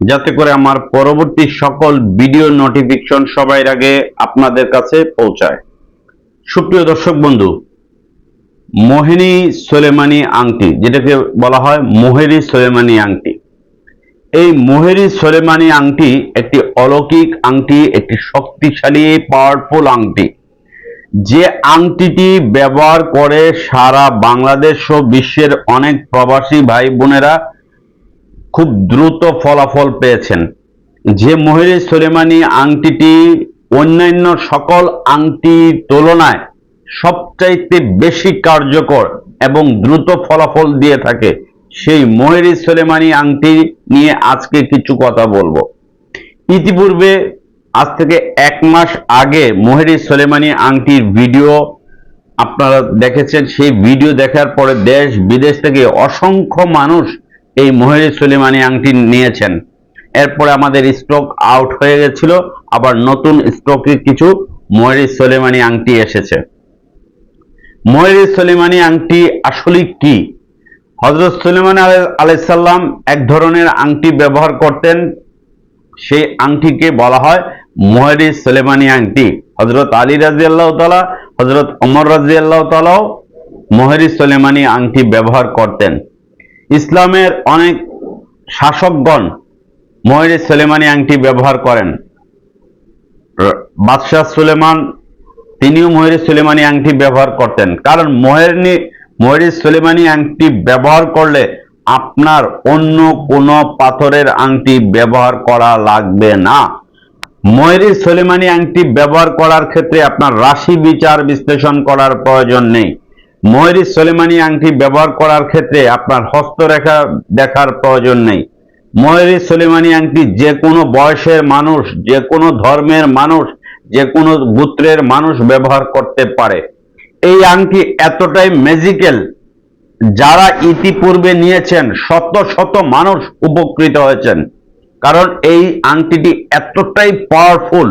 যাতে করে আমার পরবর্তী সকল ভিডিও নোটিফিকেশন সবার আগে আপনাদের কাছে পৌঁছায়। সুপ্রিয় দর্শক বন্ধু, মোহিনী সোলেমানি আংটি, যেটাকে বলা হয় মোহেরি সোলেমানি আংটি, এই মোহেরি সোলেমানি আংটি একটি অলৌকিক আংটি, একটি শক্তিশালী পাওয়ারফুল আংটি। যে আংটিটি ব্যবহার করে সারা বাংলাদেশ ও বিশ্বের অনেক প্রবাসী ভাই বোনেরা খুব দ্রুত ফলাফল পেয়েছেন। যে মহিরি সোলেমানি আংটিটি অন্যান্য সকল আংটির তুলনায় সবচাইতে বেশি কার্যকর এবং দ্রুত ফলাফল দিয়ে থাকে, সেই মহেরি সোলেমানি আংটি নিয়ে আজকে কিছু কথা বলব। ইতিপূর্বে, আজ থেকে এক মাস আগে মহেরি সোলেমানি আংটির ভিডিও আপনারা দেখেছেন। সেই ভিডিও দেখার পরে দেশ বিদেশ থেকে অসংখ্য মানুষ এই মহেরি সুলেমানি আংটি নিয়েছেন। এরপরে আমাদের স্টক আউট হয়ে গেছিল, আবার নতুন স্টকে কিছু মহেরি সুলেমানি আংটি এসেছে। মহেরি সুলেমানি আংটি আসলে কি? হজরত সুলেমান আলাইসাল্লাম এক ধরনের আংটি ব্যবহার করতেন, সেই আংটিকে বলা হয় মহেরি সুলেমানি আংটি। হজরত আলী রাজি আল্লাহ তালা হজরত অমর রাজি আল্লাহ তালাও মহেরি সুলেমানি আংটি ব্যবহার করতেন। ইসলামের অনেক শাসকগণ মহেরি সুলেমানি আংটি ব্যবহার করেন। বাদশাহ সুলেমান, তিনিও মহেরি সুলেমানি আংটি ব্যবহার করতেন। কারণ মহেরনি মহেরি সুলেমানি আংটি ব্যবহার করলে আপনার অন্য কোনো পাথরের আংটি ব্যবহার করা লাগবে না। ময়ূরী সোলেমানি আংটি ব্যবহার করার ক্ষেত্রে আপনার রাশি বিচার বিশ্লেষণ করার প্রয়োজন নেই। ময়ূরী সোলেমানি আংটি ব্যবহার করার ক্ষেত্রে আপনার হস্তরেখা দেখার প্রয়োজন নেই। ময়ূরী সোলেমানি আংটি যে কোনো বয়সের মানুষ যে কোনো ধর্মের মানুষ যে কোনো গোত্রের মানুষ ব্যবহার করতে পারে। এই আংটি এতটাই ম্যাজিক্যাল যারা ইতিপূর্বে নিয়েছেন, শত শত মানুষ উপকৃত হয়েছেন। কারণ এই আংটিটি এতটাই পাওয়ারফুল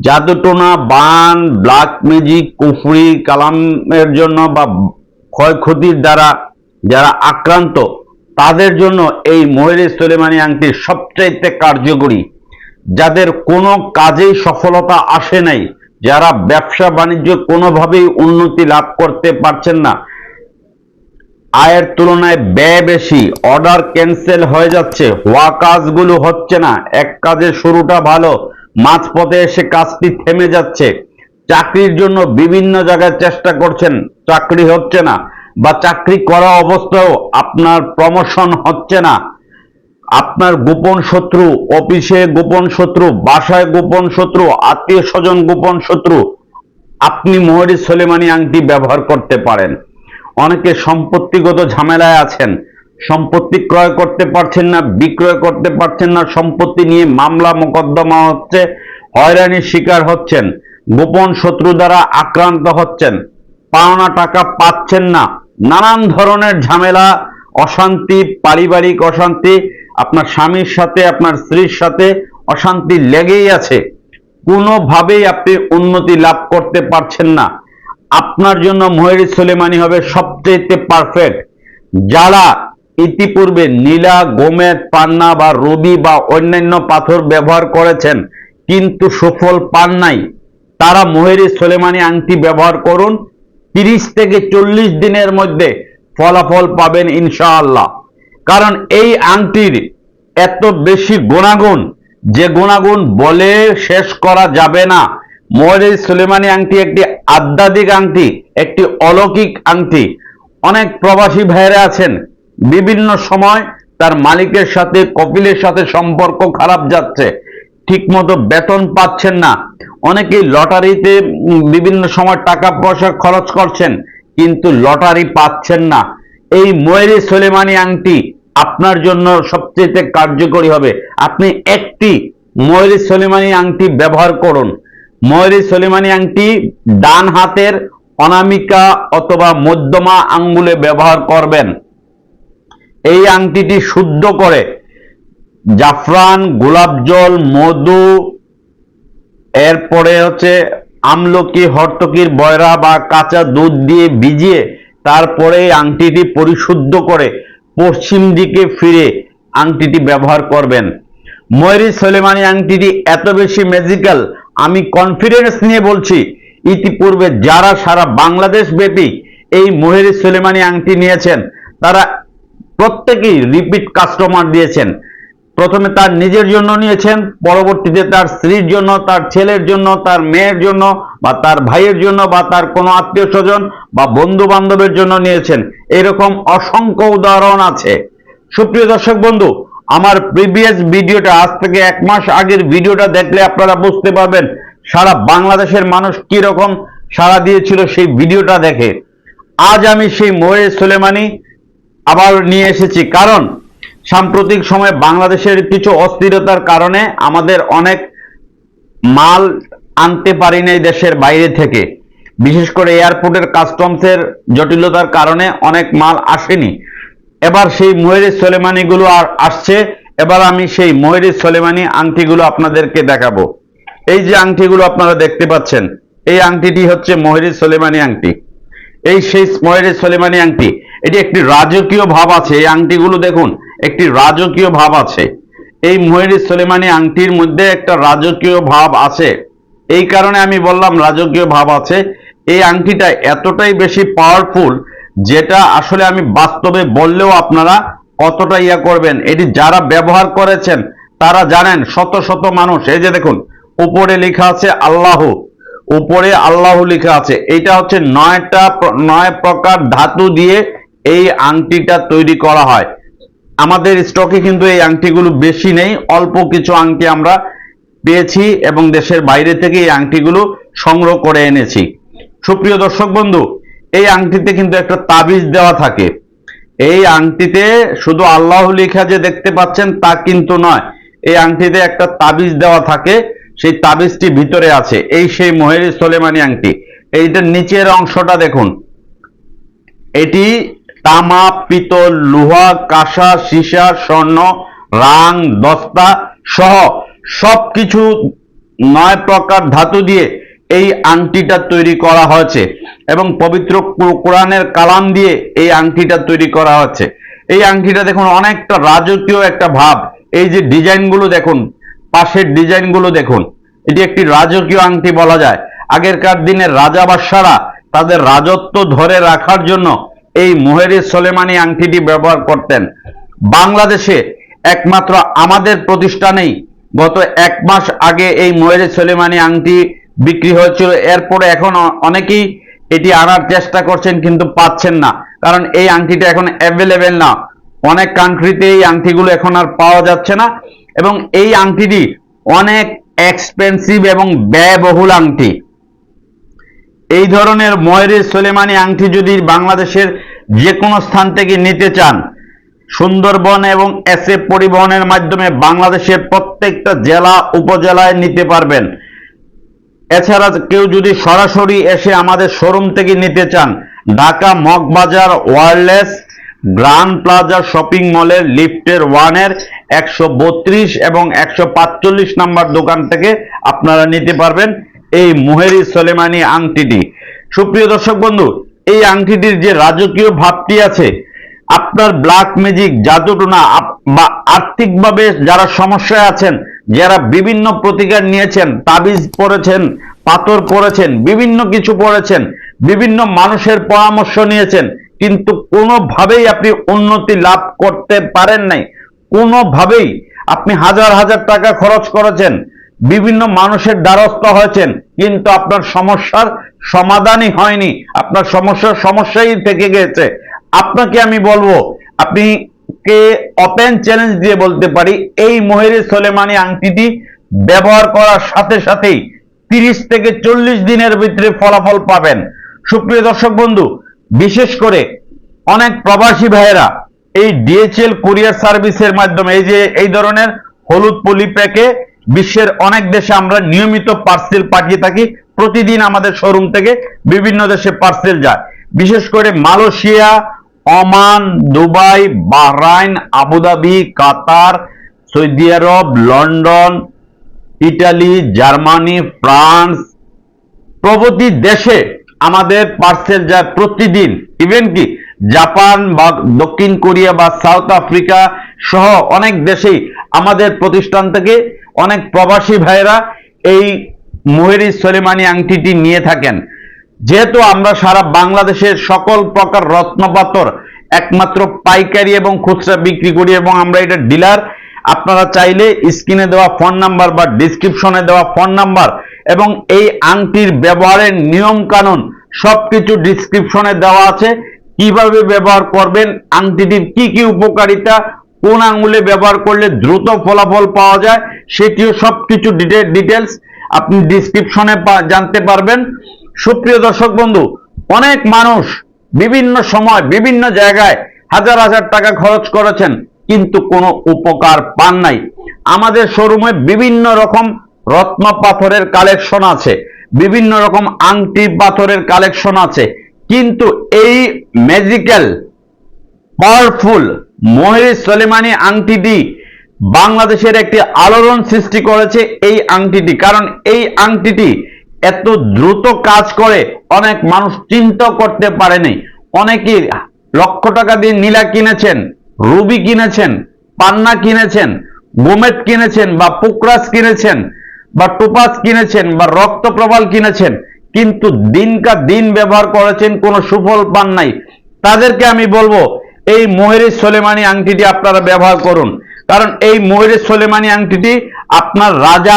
জাদুটোনা, বান, ব্ল্যাক ম্যাজিক, কুফরি, কালামের জন্য বা ক্ষয়ক্ষতির দ্বারা যারা আক্রান্ত, তাদের জন্য এই মহেরি সোলেমানি আংটি সবচাইতে কার্যকরী। যাদের কোনো কাজেই সফলতা আসে নাই, যারা ব্যবসা বাণিজ্য কোনোভাবেই উন্নতি লাভ করতে পারছেন না, আয়ের তুলনায় ব্যয় বেশি, অর্ডার ক্যান্সেল হয়ে যাচ্ছে, হওয়া কাজগুলো হচ্ছে না, এক কাজের শুরুটা ভালো মাঝপথে এসে কাজটি থেমে যাচ্ছে। চাকরির জন্য বিভিন্ন জায়গায় চেষ্টা করছেন, চাকরি হচ্ছে না বা চাকরি করা অবস্থাও আপনার প্রমোশন হচ্ছে না। আপনার গোপন শত্রু, অফিসে গোপন শত্রু, বাসায় গোপন শত্রু, আত্মীয় স্বজন গোপন শত্রু, আপনি মোহরি সোলেমানি আংটি ব্যবহার করতে পারেন। অনেকে সম্পত্তিগত ঝামেলায় আছেন সম্পত্তি ক্রয় করতে পারছেন না, বিক্রয় করতে পারছেন না, সম্পত্তি নিয়ে মামলা মোকদ্দমা হচ্ছে, হয়রানির শিকার হচ্ছেন, গোপন শত্রু দ্বারা আক্রান্ত হচ্ছেন, পাওনা টাকা পাচ্ছেন না, নানান ধরনের ঝামেলা, অশান্তি, পারিবারিক অশান্তি, আপনার স্বামীর সাথে, আপনার স্ত্রীর সাথে অশান্তি লেগেই আছে। কোনোভাবেই আপনি উন্নতি লাভ করতে পারছেন না। আপনার জন্য মহেরি সুলেমানি হবে সবচেয়ে পারফেক্ট যারা ইতিপূর্বে নীলা গোমেদ পান্না বা রবি বা অন্যান্য পাথর ব্যবহার করেছেন, কিন্তু সুফল পান নাই। তারা মহেরি সোলেমানি আংটি ব্যবহার করুন, তিরিশ থেকে চল্লিশ দিনের মধ্যে ফলাফল পাবেন ইনশাআল্লাহ। কারণ এই আংটির এত বেশি গুণাগুণ, যে গুণাগুণ বলে শেষ করা যাবে না। মহেরি সুলেমানি আংটি একটি আধ্যাত্মিক আংটি, একটি অলৌকিক আংটি। অনেক প্রবাসী ভাইয়েরা আছেন বিভিন্ন সময় তার মালিকের সাথে, কপিলের সাথে সম্পর্ক খারাপ যাচ্ছে। ঠিকমতো বেতন পাচ্ছেন না। অনেকেই লটারিতে বিভিন্ন সময় টাকা পয়সা খরচ করছেন, কিন্তু লটারি পাচ্ছেন না। এই ময়ূরী সোলেমানি আংটি আপনার জন্য সবচেয়ে কার্যকরী হবে। আপনি একটি ময়ূরী সোলেমানি আংটি ব্যবহার করুন। ময়ূরী সলিমানি আংটি ডান হাতের অনামিকা অথবা মধ্যমা আঙ্গুলে ব্যবহার করবেন। এই আংটিটি শুদ্ধ করে জাফরান গোলাপ জল মধু, এরপরে হচ্ছে আমলকি, হরতকির, বয়রা বা কাঁচা দুধ দিয়ে ভিজিয়ে তারপরে আংটিটি পরিশুদ্ধ করে পশ্চিম দিকে ফিরে আংটিটি ব্যবহার করবেন। ময়ূরী সলেমানি আংটিটি এত বেশি ম্যাজিক্যাল আমি কনফিডেন্স নিয়ে বলছি, ইতিপূর্বে যারা সারা বাংলাদেশ ব্যাপী এই ময়ূরী সলেমানি আংটি নিয়েছেন, তারা প্রত্যেকেই রিপিট কাস্টমার দিয়েছেন। প্রথমে তার নিজের জন্য নিয়েছেন, পরবর্তীতে তার স্ত্রীর জন্য, তার ছেলের জন্য, তার মেয়ের জন্য, বা তার ভাইয়ের জন্য, বা তার কোনো আত্মীয় স্বজন, বা বন্ধু বান্ধবের জন্য নিয়েছেন। এরকম অসংখ্য উদাহরণ আছে। সুপ্রিয় দর্শক বন্ধু, আমার প্রিভিয়াস ভিডিওটা আজ থেকে এক মাস আগের ভিডিওটা দেখলে আপনারা বুঝতে পারবেন সারা বাংলাদেশের মানুষ কি রকম সাড়া দিয়েছিল সেই ভিডিওটা দেখে। আজ আমি সেই মোয়ে সুলেমানি আবার নিয়ে এসেছি। কারণ সাম্প্রতিক সময়ে বাংলাদেশের কিছু অস্থিরতার কারণে আমাদের অনেক মাল আনতে পারি নাই দেশের বাইরে থেকে। বিশেষ করে এয়ারপোর্টের কাস্টমসের জটিলতার কারণে অনেক মাল আসেনি। এবার সেই ময়ূরী সোলেমানিগুলো আর আসছে। এবার আমি সেই ময়ূরী সোলেমানি আংটিগুলো আপনাদেরকে দেখাবো। এই যে আংটিগুলো আপনারা দেখতে পাচ্ছেন, এই আংটিটি হচ্ছে ময়ূরী সোলেমানি আংটি। এই সেই ময়ূরী সোলেমানি আংটি এটি একটি রাজকীয় ভাব আছে, এই আংটিগুলো দেখুন, একটি রাজকীয় ভাব আছে। এই ময়ূরী সোলেমানি আংটির মধ্যে একটা রাজকীয় ভাব আছে। এই কারণে আমি বললাম রাজকীয় ভাব আছে। এই আংটিটা এতটাই বেশি পাওয়ারফুল যেটা আসলে আমি বাস্তবে বললেও আপনারা কতটা ইয়া করবেন। এটি যারা ব্যবহার করেছেন, তারা জানেন, শত শত মানুষ, এই যে দেখুন, উপরে লেখা আছে আল্লাহ, উপরে আল্লাহ লেখা আছে। এটা হচ্ছে নয়টা নয় প্রকার ধাতু দিয়ে এই আংটিটা তৈরি করা হয়। আমাদের স্টকে কিন্তু এই আংটিগুলো বেশি নেই, অল্প কিছু আংটি আমরা পেয়েছি এবং দেশের বাইরে থেকে এই আংটিগুলো সংগ্রহ করে এনেছি। সুপ্রিয় দর্শক বন্ধু, এই আংটিতে কিন্তু একটা তাবিজ দেওয়া থাকে। এই আংটিতে শুধু আল্লাহ লিখা যে দেখতে পাচ্ছেন তা কিন্তু নয়, এই আংটিতে একটা তাবিজ দেওয়া থাকে, সেই তাবিজটি ভিতরে আছে, এই সেই মহেরি সোলেমানি আংটি। এইটার নিচের অংশটা দেখুন। এটি তামা, পিতল, লোহা, কাঁসা, সীসা, স্বর্ণ, রাং, দস্তা সহ সব কিছু নয় প্রকার ধাতু দিয়ে এই আংটিটা তৈরি করা হয়েছে এবং পবিত্র কোরআনের কালাম দিয়ে এই আংটিটা তৈরি করা হচ্ছে এই আংটিটা দেখুন, অনেকটা রাজকীয় একটা ভাব। এই যে ডিজাইনগুলো দেখুন, পাশের ডিজাইনগুলো দেখুন, এটি একটি রাজকীয় আংটি বলা যায়। আগেরকার দিনের রাজা বাদশারা তাদের রাজত্ব ধরে রাখার জন্য এই মোহেরি সোলেমানি আংটিটি ব্যবহার করতেন। বাংলাদেশে একমাত্র আমাদের প্রতিষ্ঠানেই গত এক মাস আগে এই মোহেরি সোলেমানি আংটি বিক্রি হয়েছিল। এরপরে এখন অনেকেই এটি আনার চেষ্টা করছেন কিন্তু পাচ্ছেন না। কারণ এই আংটিটা এখন অ্যাভেলেবেল না। অনেক কান্ট্রিতে এই আংটিগুলো এখন আর পাওয়া যাচ্ছে না। এবং এই আংটিটি অনেক এক্সপেন্সিভ এবং ব্যয়বহুল আংটি। এই ধরনের ময়ূরের সোলেমানি আংটি যদি বাংলাদেশের যে কোনো স্থান থেকে নিতে চান, সুন্দরবন এবং এসএ পরিবহনের মাধ্যমে বাংলাদেশের প্রত্যেকটা জেলা, উপজেলায় নিতে পারবেন। এছাড়া কেউ যদি সরাসরি এসে আমাদের শোরুম থেকে নিতে চান, Dhaka Moghbazar Wireless Grand Plaza shopping মলের লিফটের ওয়ানের একশো বত্রিশ এবং একশো পাঁচচল্লিশ নাম্বার দোকান থেকে আপনারা নিতে পারবেন এই মোহেরি সলেমানি আংটিটি। সুপ্রিয় দর্শক বন্ধু এই আংটিটির যে রাজকীয় ভাবটি আছে, আপনার ব্ল্যাক ম্যাজিক জাদুটনা বা আর্থিকভাবে যারা সমস্যায় আছেন, যারা বিভিন্ন প্রতিকার নিয়েছেন, তাবিজ পড়েছেন পাথর পড়েছেন বিভিন্ন কিছু পড়েছেন বিভিন্ন মানুষের পরামর্শ নিয়েছেন, কিন্তু কোনোভাবেই আপনি উন্নতি লাভ করতে পারেন নাই। কোনোভাবেই আপনি হাজার হাজার টাকা খরচ করেছেন, বিভিন্ন মানুষের দ্বারস্থ হয়েছেন, কিন্তু আপনার সমস্যার সমাধানই হয়নি। আপনার সমস্যার সমস্যাই থেকে গেছে। আপনাকে আমি বলব, আপনি কে ওপেন চ্যালেঞ্জ দিয়ে বলতে পারি, এই মহেরি সোলেমানি আংটিটি ব্যবহার করার সাথে সাথেই তিরিশ থেকে চল্লিশ দিনের ভিতরে ফলাফল পাবেন। সুপ্রিয় দর্শক বন্ধু, বিশেষ করে অনেক প্রবাসী ভাইয়েরা এই ডিএচএল কুরিয়ার সার্ভিসের মাধ্যমে, এই যে, এই ধরনের হলুদ পলি প্যাকে বিশ্বের অনেক দেশে আমরা নিয়মিত পার্সেল পাঠিয়ে থাকি। প্রতিদিন আমাদের শোরুম থেকে বিভিন্ন দেশে পার্সেল যায়। বিশেষ করে Malaysia, Oman, Dubai, Bahrain, Abu Dhabi, Qatar, Saudi Arab, London, Italy, Germany, France প্রভৃতি দেশে আমাদের পার্সেল যায় প্রতিদিন। ইভেন কি জাপান বা দক্ষিণ কোরিয়া বা সাউথ আফ্রিকা সহ অনেক দেশেই আমাদের প্রতিষ্ঠান থেকে অনেক প্রবাসী ভাইরা এই মোহেরি সলেমানি আংটিটি নিয়ে থাকেন। যেহেতু আমরা সারা বাংলাদেশের সকল প্রকার রত্নপাথর একমাত্র পাইকারি এবং খুচরা বিক্রি করি এবং আমরা এটা ডিলার, আপনারা চাইলে স্ক্রিনে দেওয়া ফোন নাম্বার বা ডিসক্রিপশনে দেওয়া ফোন নাম্বার এবং এই আংটির ব্যবহারের নিয়ম কানুন সব কিছু ডিসক্রিপশনে দেওয়া আছে। কীভাবে ব্যবহার করবেন, আংটিটির কি কি উপকারিতা, কোন আঙ্গুলে ব্যবহার করলে দ্রুত ফলাফল পাওয়া যায়, সেটিও সবকিছু ডিটেলস। আপনি ডিসক্রিপশনে জানতে পারবেন। সুপ্রিয় দর্শক বন্ধু, অনেক মানুষ বিভিন্ন সময় বিভিন্ন জায়গায় হাজার হাজার টাকা খরচ করেছেন, কিন্তু কোনো উপকার পান নাই। আমাদের শোরুমে বিভিন্ন রকম রত্ন পাথরের কালেকশন আছে, বিভিন্ন রকম আংটি পাথরের কালেকশন আছে, কিন্তু এই ম্যাজিক্যাল পাওয়ারফুল মহের সলেমানি আংটিটি বাংলাদেশের একটি আলোড়ন সৃষ্টি করেছে এই আংটিটি। কারণ এই আংটিটি এত দ্রুত কাজ করে, অনেক মানুষ চিন্তা করতে পারেনি। অনেকে লক্ষ টাকা দিয়ে নীলা কিনেছেন, রুবি কিনেছেন, পান্না কিনেছেন, গোমেদ কিনেছেন, বা পুকরাস কিনেছেন, বা টোপাস কিনেছেন, বা রক্ত প্রবাল কিনেছেন, কিন্তু দিনকা দিন ব্যবহার করেছেন, কোনো সুফল পান নাই। তাদেরকে আমি বলব, এই মোহেরি সোলেমানি আংটিটি আপনারা ব্যবহার করুন। কারণ এই মোহেরি সোলেমানি আংটিটি আপনার রাজা,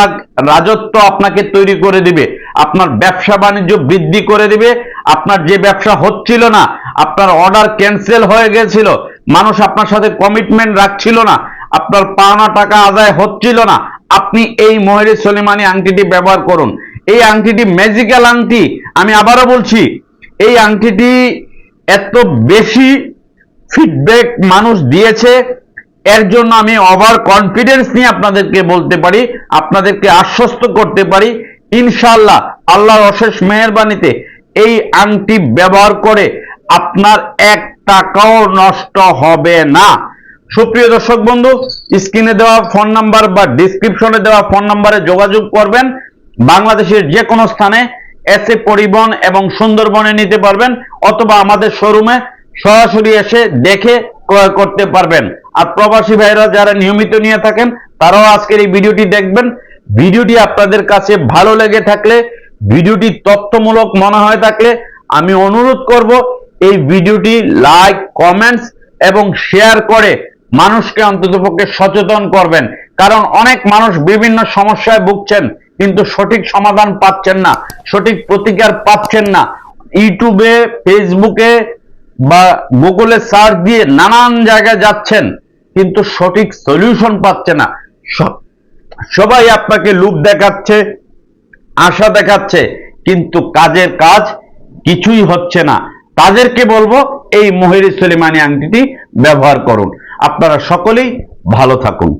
রাজত্ব আপনাকে তৈরি করে দিবে। আপনার ব্যবসা বাণিজ্য বৃদ্ধি করে দিবে। আপনার যে ব্যবসা হচ্ছিল না, আপনার অর্ডার ক্যান্সেল হয়ে গেছিল। মানুষ আপনার সাথে কমিটমেন্ট রাখছিল না। আপনার পাওনা টাকা আদায় হচ্ছিল না। আপনি এই মোহেরি সোলেমানি আংটিটি ব্যবহার করুন। এই আংটিটি ম্যাজিক্যাল আংটি। আমি আবারও বলছি, এই আংটিটি এত বেশি ফিডব্যাক মানুষ দিয়েছে এর জন্য আমি ওভার কনফিডেন্স নিয়ে আপনাদেরকে বলতে পারি, আপনাদেরকে আশ্বস্ত করতে পারি, ইনশাআল্লাহ আল্লাহর অশেষ মেহরবানিতে এই আংটি ব্যবহার করে আপনার এক টাকাও নষ্ট হবে না। সুপ্রিয় দর্শক বন্ধু, স্ক্রিনে দেওয়া ফোন নাম্বার বা ডিসক্রিপশনে দেওয়া ফোন নাম্বারে যোগাযোগ করবেন। বাংলাদেশের যে কোনো স্থানে এসে পরিবহন এবং সুন্দরবনে নিতে পারবেন অথবা আমাদের শোরুমে সরাসরি এসে দেখে ক্রয় করতে পারবেন। আর প্রবাসী ভাইরা যারা নিয়মিত নিয়ে থাকেন, তারাও আজকের এই ভিডিওটি দেখবেন। ভিডিওটি আপনাদের কাছে ভালো লেগে থাকলে, ভিডিওটি তথ্যমূলক মনে হয় থাকলে, আমি অনুরোধ করব এই ভিডিওটি লাইক, কমেন্টস এবং শেয়ার করে মানুষকে অন্ততপক্ষে সচেতন করবেন। কারণ অনেক মানুষ বিভিন্ন সমস্যায় ভুগছেন, কিন্তু সঠিক সমাধান পাচ্ছেন না, সঠিক প্রতিকার পাচ্ছেন না। ইউটিউবে, ফেসবুকে বা গুগলে সার্চ দিয়ে নানান জায়গায় যাচ্ছেন। কিন্তু সঠিক সলিউশন পাচ্ছে না। সবাই আপনাকে লুপ দেখাচ্ছে, আশা দেখাচ্ছে, কিন্তু কাজের কাজ কিছুই হচ্ছে না। তাদেরকে বলব, এই মহেরি সলিমানি আংটিটি ব্যবহার করুন। আপনারা সকলেই ভালো থাকুন।